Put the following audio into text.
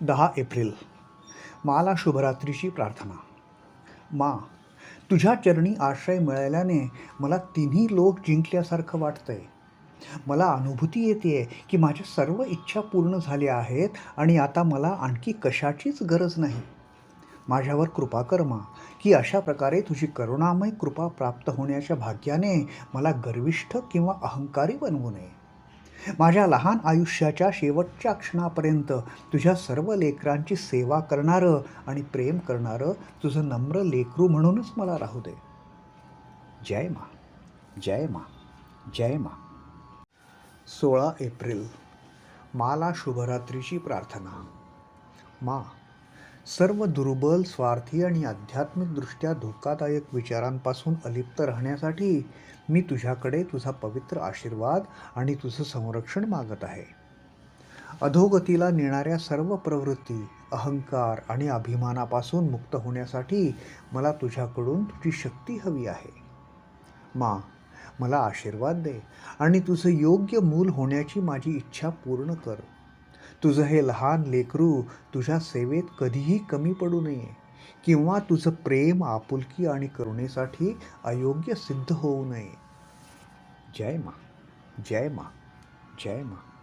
दहा एप्रिल. माला शुभरात्रीची प्रार्थना. मा तुझ्या चरणी आश्रय मिळाल्याने मला तिन्ही लोक जिंकल्यासारखं वाटतंय. मला अनुभूती येते की माझ्या सर्व इच्छा पूर्ण झाल्या आहेत आणि आता मला आणखी कशाचीच गरज नाही. माझ्यावर कृपा कर मा की अशा प्रकारे तुझी करुणामय कृपा प्राप्त होण्याच्या भाग्याने मला गर्विष्ठ किंवा अहंकारी बनवू नये. माझ्या लहान आयुष्याच्या शेवटच्या क्षणापर्यंत तुझ्या सर्व लेकरांची सेवा करणारं आणि प्रेम करणारं तुझं नम्र लेकरू म्हणूनच मला राहू दे. जय मा जय मा जय मा. सोळा एप्रिल माला शुभरात्रीची प्रार्थना. मा सर्व दुर्बल स्वार्थी आणि आध्यात्मिकदृष्ट्या धोकादायक विचारांपासून अलिप्त राहण्यासाठी मी तुझ्याकडे तुझा पवित्र आशीर्वाद आणि तुझं संरक्षण मागत आहे. अधोगतीला नेणाऱ्या सर्व प्रवृत्ती अहंकार आणि अभिमानापासून मुक्त होण्यासाठी मला तुझ्याकडून तुझी शक्ती हवी आहे. मा मला आशीर्वाद दे आणि तुझं योग्य मूल होण्याची माझी इच्छा पूर्ण कर. तुझं हे लहान लेकरू तुझ्या सेवेत कधीही कमी पडू नये. किंवा तुझं प्रेम आपुलकी आणि करुणेसाठी अयोग्य सिद्ध होऊ नये. जय मा जय मा जय मा.